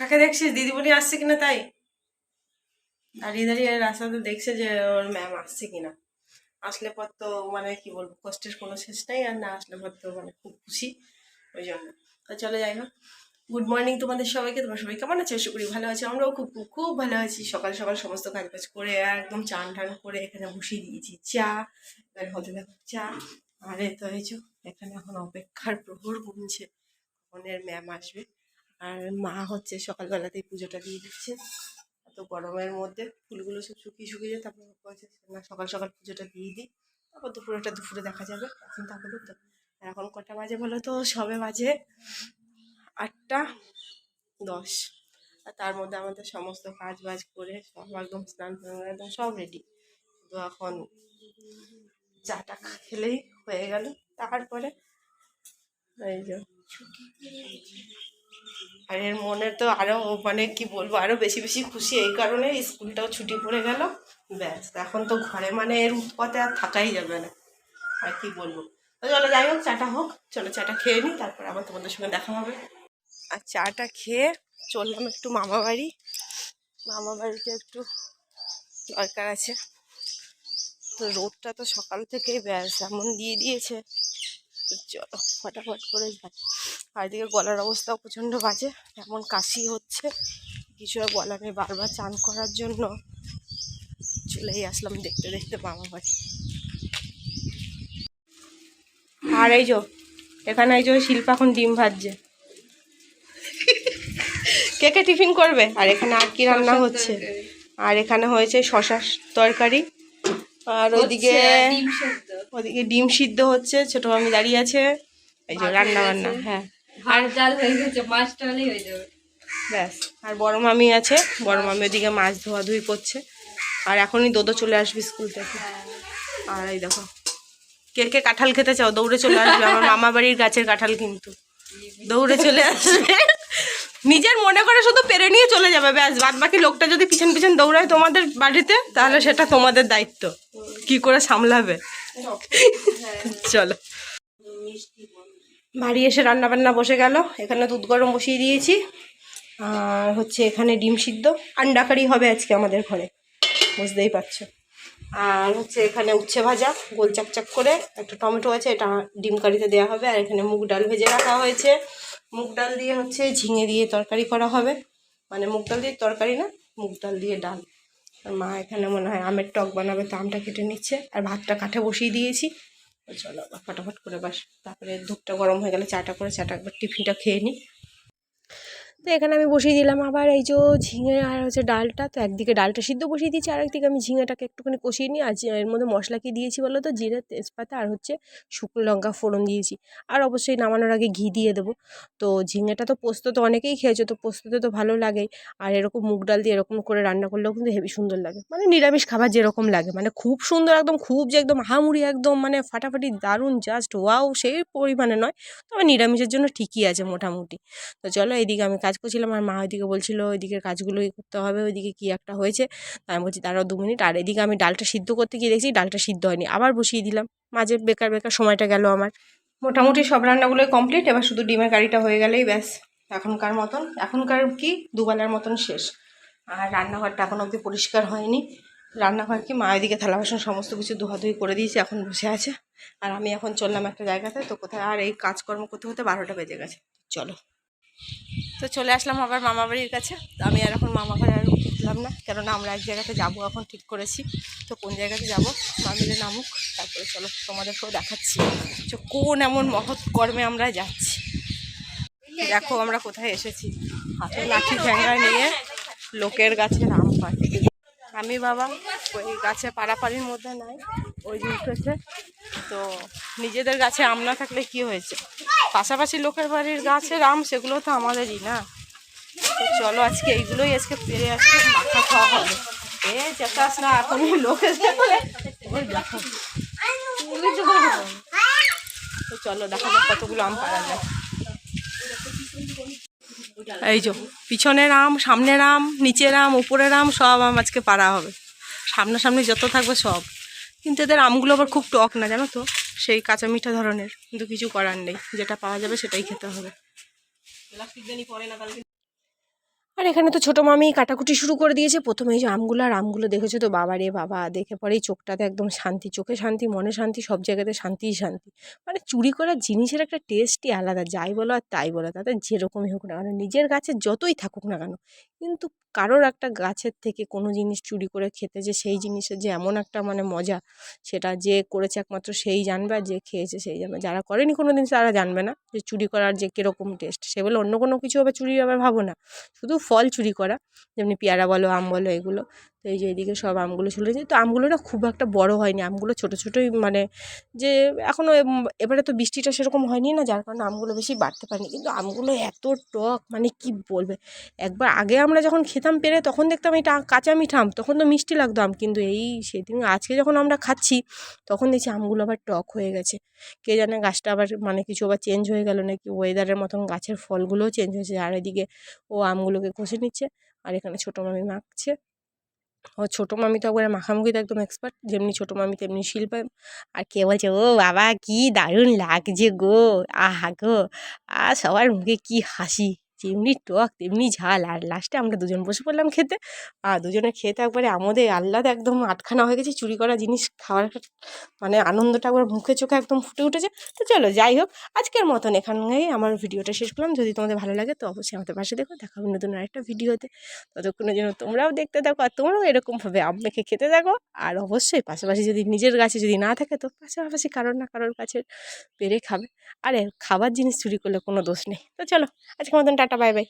কাকে দেখছিস? দিদিমণি আসছে কিনা তাই? দাঁড়িয়ে দাঁড়িয়ে রাস্তাতে দেখছে যে ওর ম্যাম আসছে কিনা। আসলে পর তো মানে কি বলব, কষ্টের কোনো শেষ নেই আর না আসলে পর তো মানে খুব খুশি ওই জন্য। তো চলে যাই হোক। গুড মর্নিং তোমাদের সবাইকে। তোমার সবাই কেমন আছে? আশা করি ভালো আছে। আমরাও খুব খুব ভালো আছি। সকাল সকাল সমস্ত কাজ বাজ করে একদম চান টান করে এখানে বসিয়ে দিয়েছি চা। এখানে হতে দেখো চা। আরে তো এই এখানে এখন অপেক্ষার প্রহর গুনছে এর ম্যাম আসবে। আর মা হচ্ছে সকালবেলাতেই পুজোটা দিয়ে দিচ্ছে। এত গরমের মধ্যে ফুলগুলো সব শুকিয়ে শুকিয়ে যায়, তারপর বলছে, না, সকাল সকাল পুজোটা দিয়ে দিই। তারপর দুপুরেটা দুপুরে দেখা যাবে, এখন তো আর এখন কটা বাজে বলো তো? সবে বাজে আটটা দশ। আর তার মধ্যে আমাদের সমস্ত কাজ বাজ করে সব একদম স্নান একদম সব রেডি তো এখন চাটা খেলেই হয়ে গেল। তারপরে এই যে আর এর মনে তো আরও মানে কি বলব আরও বেশি বেশি খুশি। এই কারণে স্কুলটাও ছুটি পড়ে গেল। ব্যাস এখন তো ঘরে মানে এর উৎপাতে আর থাকাই যাবে না। আর কি বলব। চলো, যাই হোক, চাটা হোক। চলো, চাটা খেয়ে নিই তারপর আবার তোমাদের সঙ্গে দেখা হবে। আর চাটা খেয়ে চললাম একটু মামা বাড়ি। মামা বাড়িতে একটু দরকার আছে। তো রোদটা তো সকাল থেকেই, ব্যাস, এমন দিয়ে দিয়েছে। চলো ফটাফট করে যাই আর গলার অবস্থাও প্রচণ্ড বাজে এমন কাশি হচ্ছে, কিছু আর বলার নেই। বারবার চান করার জন্য চলেই আসলাম দেখতে দেখতে মামা বাড়ি। আর এই যো, এখানে এই যে শিল্পা এখন ডিম ভাজছে। কে কে টিফিন করবে? আর এখানে আর কি রান্না হচ্ছে? আর এখানে হয়েছে শশার তরকারি। আর ওইদিকে ওদিকে ডিম সিদ্ধ হচ্ছে ছোট মামি দাঁড়িয়ে আছে। এই যে রান্না বান্না হ্যাঁ। ডাল হয়ে গেছে মাছটা হলেই হয়ে যাবে। ব্যাস আর বড় মামি আছে বড় মামি ওদিকে মাছ ধোয়া ধুই করছে। আর এখনই দোদো চলে আসবে স্কুল থেকে। আর এই দেখো কে কে কাঁঠাল খেতে চাও? দৌড়ে চলে আসবে আমার মামা বাড়ির গাছের কাঁঠাল কিন্তু। দৌড়ে চলে আসবে। নিজের মনে করে শুধু পেরে নিয়ে চলে যাবে, ব্যাস। বাদ বাকি লোকটা যদি পিছন পিছন দৌড়ায় তোমাদের বাড়িতে, তাহলে সেটা তোমাদের দায়িত্ব। কি করে সামলাবে? চলো। বাড়ি এসে রান্না বান্না বসে গেল। এখানে দুধ গরম বসিয়ে দিয়েছি। আর হচ্ছে এখানে ডিম সিদ্ধ। আন্ডা কারি হবে আজকে আমাদের ঘরে। বুঝতেই পারছ। আর হচ্ছে এখানে উচ্ছে ভাজা, গোল চাকচাক করে একটা টমেটো আছে, এটা ডিম কারিতে দেওয়া হবে। আর এখানে মুগ ডাল ভেজে রাখা হয়েছে। মুগ ডাল দিয়ে হচ্ছে ঝিঙে দিয়ে তরকারি করা হবে। মানে মুগ ডাল দিয়ে তরকারি না, মুগ ডাল দিয়ে ডাল। আর মা এখানে মনে হয় আমের টক বানাবে, তো আমটা কেটে নিচ্ছে। আর ভাতটা কাঠে বসিয়ে দিয়েছি। চলো ফটাফট করে বাস। তারপরে ধূপটা গরম হয়ে গেলে চাটা করে, চাটা একবার টিফিনটা খেয়ে নিই। তো এখানে আমি বসিয়ে দিলাম। আবার এই যে ঝিঙে আর হচ্ছে ডালটা, তো একদিকে ডালটা সিদ্ধ বসিয়ে দিয়েছি আর একদিকে আমি ঝিঙেটাকে একটুখানি কষিয়ে নিই আর এর মধ্যে মশলা কি দিয়েছি বলো তো? জিরে, তেজপাতা আর হচ্ছে শুকনো লঙ্কা ফোড়ন দিয়েছি। আর অবশ্যই নামানোর আগে ঘি দিয়ে দেবো। তো ঝিঙেটা তো পোস্ত তো অনেকেই খেয়েছো, তো পোস্ততে তো ভালো লাগেই। আর এরকম মুগ ডাল দিয়ে এরকম করে রান্না করলেও কিন্তু হেভি সুন্দর লাগে। মানে নিরামিষ খাবার যেরকম লাগে। মানে খুব সুন্দর একদম, খুব যে একদম হামুড়ি একদম মানে ফাটাফাটি দারুণ, জাস্ট ওয়াও সেই পরিমাণে নয়। তবে নিরামিষের জন্য ঠিকই আছে মোটামুটি। তো চলো এইদিকে আমি কাজ করছিলাম। আর মা ওইদিকে বলছিল, ওইদিকে কাজগুলোই করতে হবে, ওইদিকে কি একটা হয়েছে? তাই আমি বলছি, দাঁড়াও দু মিনিট, আর এদিকে আমি ডালটা সিদ্ধ করতে গিয়ে দেখছি ডালটা সিদ্ধ হয়নি। আবার বসিয়ে দিলাম। মাঝে বেকার বেকার সময়টা গেল আমার। মোটামুটি সব রান্নাগুলোই কমপ্লিট। এবার শুধু ডিমের কারিটা হয়ে গেলেই ব্যাস, এখনকার মতন। এখনকার কি? দুবেলার মতন শেষ। আর রান্নাঘরটা এখন অবধি পরিষ্কার হয়নি। রান্নাঘর কি? মা ওইদিকে থালা বাসন সমস্ত কিছু ধোয়াধুয়ি করে দিয়েছে, এখন বসে আছে। আর আমি এখন চললাম একটা জায়গাতে, তো কোথায়? আর এই কাজকর্ম করতে করতে বারোটা বেজে গেছে। চলো। তো চলে আসলাম আবার মামা বাড়ির কাছে। আমি আর এখন মামা ঘরে আর উঠলাম না, কেননা আমরা এক জায়গাতে যাব এখন ঠিক করেছি। তো কোন জায়গাতে যাব? মামিলে নামুক, তারপরে চলো তোমাদেরকেও দেখাচ্ছি তো কোন এমন মহৎ কর্মে আমরা যাচ্ছি। দেখো আমরা কোথায় এসেছি। হাতে লাঠি ঠ্যাঙ্গা নিয়ে লোকের গাছে আম পাই আমি বাবা, ওই গাছে পাড়াপাড়ির মধ্যে নাই, ওই যে উঠেছে। তো নিজেদের গাছে আম না থাকলে কি হয়েছে? পাশাপাশি লোকের বাড়ির গাছের আম, সেগুলো তো আমাদেরই না। চলো আজকে এইগুলোই আজকে পেরে আজকে মাখা খাওয়া হবে। এ চেতাস না এখনই লোক এসে বলে ওই দেখো তো চলো, দেখা যাক কতগুলো আম পারা যায়। এই যে, পিছনের আম, সামনের আম, নিচের আম, উপরের আম, সব আম আজকে পারা হবে। সামনাসামনি যত থাকবে সব। কিন্তু এদের আমগুলো আবার খুব টক না, জানো তো? সেই কাঁচা মিঠা ধরনের কিন্তু কিছু করার নেই। যেটা পাওয়া যাবে সেটাই খেতে হবে। আর এখানে তো ছোটো মামি কাটাকুটি শুরু করে দিয়েছে। প্রথমে এই যে আমগুলো আর আমগুলো দেখেছ তো? বাবা রে বাবা, দেখে পরেই চোখটাতে একদম শান্তি, চোখে শান্তি, মনে শান্তি, সব জায়গাতে শান্তিই শান্তি। মানে চুরি করার জিনিসের একটা টেস্টই আলাদা, যাই বলো আর তাই বলো, তাতে যেরকমই হোক না কেন, নিজের গাছে যতই থাকুক না কেন, কিন্তু কারোর একটা গাছের থেকে কোনো জিনিস চুরি করে খেতে যে সেই জিনিসের যে এমন একটা মানে মজা, সেটা যে করেছে একমাত্র সেই জানবে আর যে খেয়েছে সেই জানবে। যারা করেনি কোনো দিন তারা জানবে না যে চুরি করার যে কীরকম টেস্ট সে বলে অন্য কোনো কিছু হবে চুরি আবার ভাবো না। শুধু ফল চুরি করা যেমনি পেয়ারা বলো আম বলো এগুলো। তো এই যে এদিকে সব আমগুলো ঝুলেছে তো আমগুলো না খুব একটা বড় হয়নি। আমগুলো ছোটো ছোটোই মানে যে এখনও এবারে তো বৃষ্টিটা সেরকম হয়নি না, যার কারণে আমগুলো বেশি বাড়তে পারেনি। কিন্তু আমগুলো এত টক মানে কি বলবে? একবার আগে আমরা যখন খেতাম পেরে, তখন দেখতাম এটা কাঁচা মিঠাম তখন তো মিষ্টি লাগতো আম। কিন্তু এই সেদিন আজকে যখন আমরা খাচ্ছি, তখন দেখছি আমগুলো আবার টক হয়ে গেছে। কে জানে গাছটা আবার মানে কিছু আবার চেঞ্জ হয়ে গেল নাকি? ওয়েদারের মতন গাছের ফলগুলোও চেঞ্জ হয়েছে। আর এদিকে ও আমগুলোকে কষে নিচ্ছে। আর এখানে ছোটো মামি মাখছে। ও ছোটো মামি তো একবারে মাখামুখিতে একদম এক্সপার্ট যেমনি ছোটো মামি তেমনি শিল্পা। আর কে বলছে, ও বাবা, কি দারুণ লাগছে গো, আহা গো আর সবার মুখে কি হাসি। যেমনি টক, তেমনি ঝাল। আর লাস্টে আমরা দুজন বসে পড়লাম খেতে। আর দুজনে খেতে একবারে আমাদের আহ্লাদে একদম আটখানা হয়ে গেছে। চুরি করা জিনিস খাওয়ার মানে আনন্দটা একবার মুখে, চোখে একদম ফুটে উঠেছে। তো চলো, যাই হোক, আজকের মতন এখানেই আমার ভিডিওটা শেষ করলাম। যদি তোমাদের ভালো লাগে তো অবশ্যই আমাদের পাশে দেখো। দেখা হবে নতুন আরেকটা ভিডিওতে। ততক্ষণের জন্য তোমরাও দেখতে থাকো আর তোমরাও এরকমভাবে আম মেখে খেতে থাকো। আর অবশ্যই পাশাপাশি যদি নিজের গাছে যদি না থাকে তো পাশাপাশি কারোর না কারোর কাছে পেরে খাবে। আরে, খাবার জিনিস চুরি করলে কোনো দোষ নেই। তো চলো, আজকের মতন টাটা বাই বাই